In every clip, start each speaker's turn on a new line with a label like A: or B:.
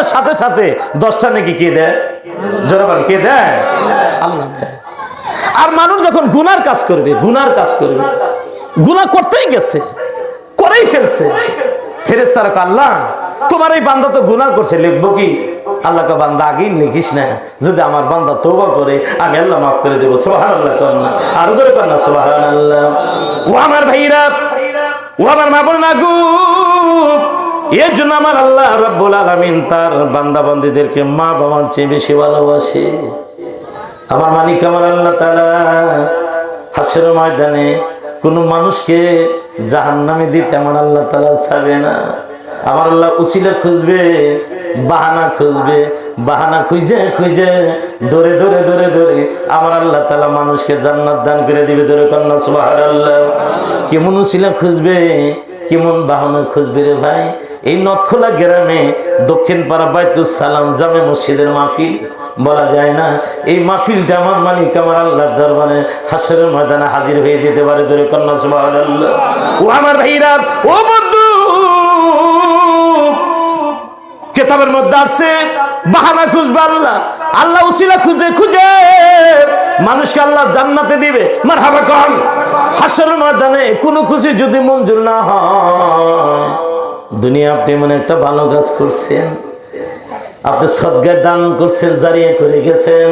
A: দেওয়ার সাথে সাথে দশটা নাকি কে দেয়? জোরাবান কে দেয়? আল্লাহ দেয়। আর মানুষ যখন গুনার কাজ করবে, গুনার কাজ করবে, গুনাহ করতেই গেছে, করেই ফেলছে। ফেরেস তারা আল্লাহ, তোমার এই বান্দা তো গুনাহ করছে, লিখব কি? আল্লাহকে বান্দা আগেই লিখিস না, যদি আমার বান্দা তৌবা করে, আমি আল্লাহ মাফ করে দেবো সোহান আল্লাহ না। আর জোরে না সোহান আল্লাহ ও আমার ভাইরা, ও আমার মা বোন এর জন্য আমার আল্লাহ রব্বুল আলমিন তার বান্দা বান্দিদেরকে মা বাবার চেয়ে বেশি ভালোবাসে। আমার মালিক, আমার আল্লাহ তারা হাসের ময়দানে কোনো মানুষকে জাহান নামে দিতে আমার আল্লাহ তালা ছাড়বে না। আমার আল্লাহ উচিলে খুঁজবে, বাহানা খুঁজবে, বাহানা খুঁজে খুঁজে, ধরে ধরে ধরে ধরে আমার আল্লাহ তালা মানুষকে জান্নাত দান করে দিবে। ধরে কন্যা সুবাহ আল্লাহ কেমন উচিলে খুঁজবে? কেমন বাহনে খুঁজবে রে ভাই? এই নথখোলা গ্রামে দক্ষিণ পাড়া বাইতুল সালাম জামে মসজিদের মাহফিল বলা যায় না। এই মাহফিলটা আমার মালিক, আমার আল্লাহর দরবারে হাসরের ময়দানে হাজির হয়ে যেতে পারে জোরে কন্যা, সুবহানাল্লাহ। ও আমার ভাইরা, ও বন্ধু, কেতাবের মধ্যে আসছে বাহানা খুঁজবে আল্লাহ আল্লাহ উসিলা খুঁজে খুঁজে। মানুষকে আল্লাহ জান্নাতে দিবে। মার হাবা কন। হাসরের ময়দানে কোনো খুশি যদি মঞ্জুর না হয়। দুনিয়া আপনি মনে একটা ভালো কাজ করছেন। আপনি সদ্গার দান করছেন, জারিয়া করে গেছেন,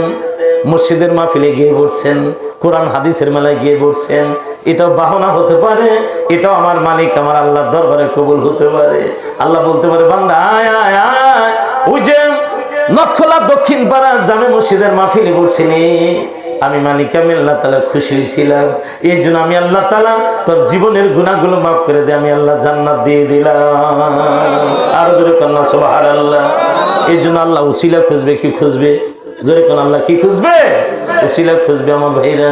A: মসজিদের মাহফিলে গিয়ে বসছেন, কোরআন হাদিসের মেলায় গিয়ে বসছেন। এটাও বাহনা হতে পারে, এটাও আমার মালিক, আমার আল্লাহর দরবারে কবুল হতে পারে। আল্লাহ বলতে পারে, বান্দা, আয় আয় আয়। ওই যে নৎখোলা দক্ষিণ পাড়া জামে মসজিদের মাহফিলে বসছিলি আমি মালিক, আমি আল্লাহ তালা খুশি হয়েছিলাম এই জন্য আমি আল্লাহ তালা তোর জীবনের গুণাগুলো মাফ করে দিয়ে আমি আল্লাহ জান্নাত দিয়ে দিলাম। আরও জোরে কন্যা সোবাহার আল্লাহ এই জন্য আল্লাহ উসিলা খুঁজবে, কি খুঁজবে? জোরে কোন, আল্লাহ কি খুঁজবে? উসিলা খুঁজবে আমার ভাইরা।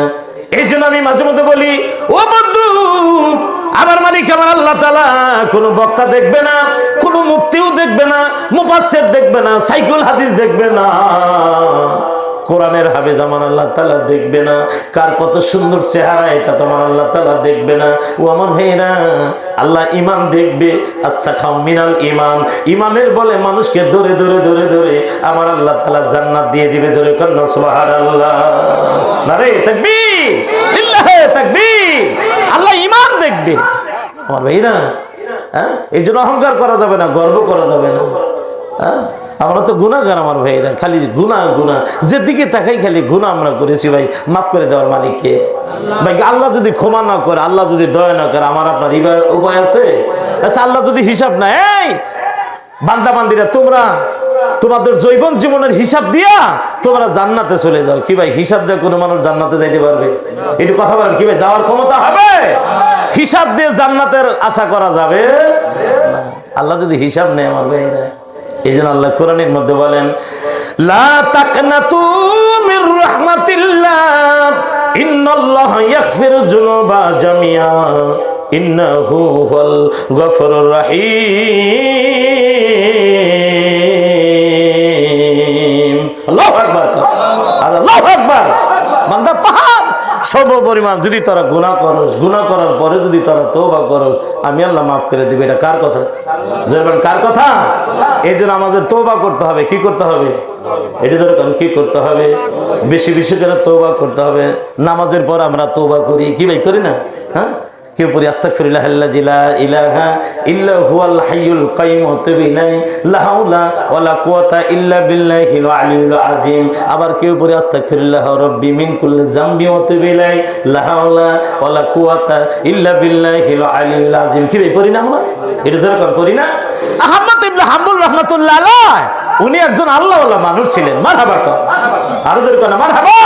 A: এই জন্য আমি মাঝে মধ্যে বলি, ও বন্ধু, আমার মালিক, আমার আল্লাহ তালা কোনো বক্তা দেখবে না, কোনো মুক্তিও দেখবে না মুপাসের দেখবে না, সাইকেল হাদিস দেখবে না। কোরআনের হাফেজ আমার আল্লাহ তালা দেখবে না। কার কত সুন্দর চেহারা, এটা তোমার আল্লাহ তালা দেখবে না। ও আমার ভাইরা আল্লাহ ইমান দেখবে। আচ্ছা খাও মিনাল ইমান ইমানের বলে মানুষকে ধরে ধরে ধরে ধরে আমার আল্লাহ তালা জান্নাত দিয়ে দিবে। জোরে কন্যা সুবাহার আল্লাহ না রে থাকবি থাকবি আল্লাহ ইমান দেখবে। আমার ভাইরা হ্যাঁ? এই জন্য অহংকার করা যাবে না, গর্ব করা যাবে না। হ্যাঁ? আমরা তো গুণাগার আমার ভাইরা খালি গুণা গুণা যেদিকে তাকাই খালি গুণা আমরা করেছি ভাই, মাফ করে দেওয়ার মালিককে। ভাই, আল্লাহ যদি ক্ষমা না করে, আল্লাহ যদি দয়া না করে, আমার আপনার উপায় আছে? আচ্ছা আল্লাহ যদি হিসাব না, এই বান্দা বান্দিরা তোমরা তোমাদের জৈবন জীবনের হিসাব দিয়া তোমরা জান্নাতে চলে যাও। কি ভাই, হিসাব দিয়ে কোনো মানুষ জান্নাতে যাইতে পারবে? একটু কথা বলেন, কি ভাই, যাওয়ার ক্ষমতা হবে? হিসাব দিয়ে জান্নাতের আশা করা যাবে? আল্লাহ যদি হিসাব নেয় আমার ভাইরা এই জন্য আল্লাহ কোরআনের মধ্যে বলেন, লা তাকনাতু মির রাহমাতিল্লাহ, ইন্নাল্লাহ ইয়াগফিরু যুনুবা জামিয়া ইন্নাহু হুয়াল গফুরুর রহিম। আল্লাহু আকবার। আল্লাহু আকবার। বান্দা পাহাড়। সর্বপরিমাণ যদি তোরা গুণা করস গুণা করার পরে যদি তোরা তোবা করস, আমি আল্লাহ মাফ করে দিবে। এটা কার কথা? যেমন কার কথা? এই জন্য আমাদের তোবা করতে হবে। কি করতে হবে? এটা যেরকম কি করতে হবে? বেশি বেশি করে তোবা করতে হবে। নামাজের পর আমরা তোবা করি। কি ভাই, করি না? হ্যাঁ? কেউ পড়ি আস্তাগফিরুল্লাহ আল্লাযী লা ইলাহা ইল্লা হুয়াল হাইয়ুল লা হাওলা ওয়া লা কুওয়াতা ইল্লা বিল্লাহিল আলিয়্যিল আযীম। আবার কেউ পড়ি আস্তাগফিরুল্লাহ রাব্বি মিন কুল্লি যামবি ওয়া তুবু ইলাইহি, লা হাওলা ওয়া লা কুওয়াতা ইল্লা বিল্লাহিল আলিয়্যিল আযীম। কি ভাই পড়ি না আমরা? এটা যেরকম পড়ি না? আহমদ ইবনে হাম্বল উনি একজন আল্লাহওয়ালা মানুষ ছিলেন। মারহাবা কর আরও জোরে কর না, মারহাবা।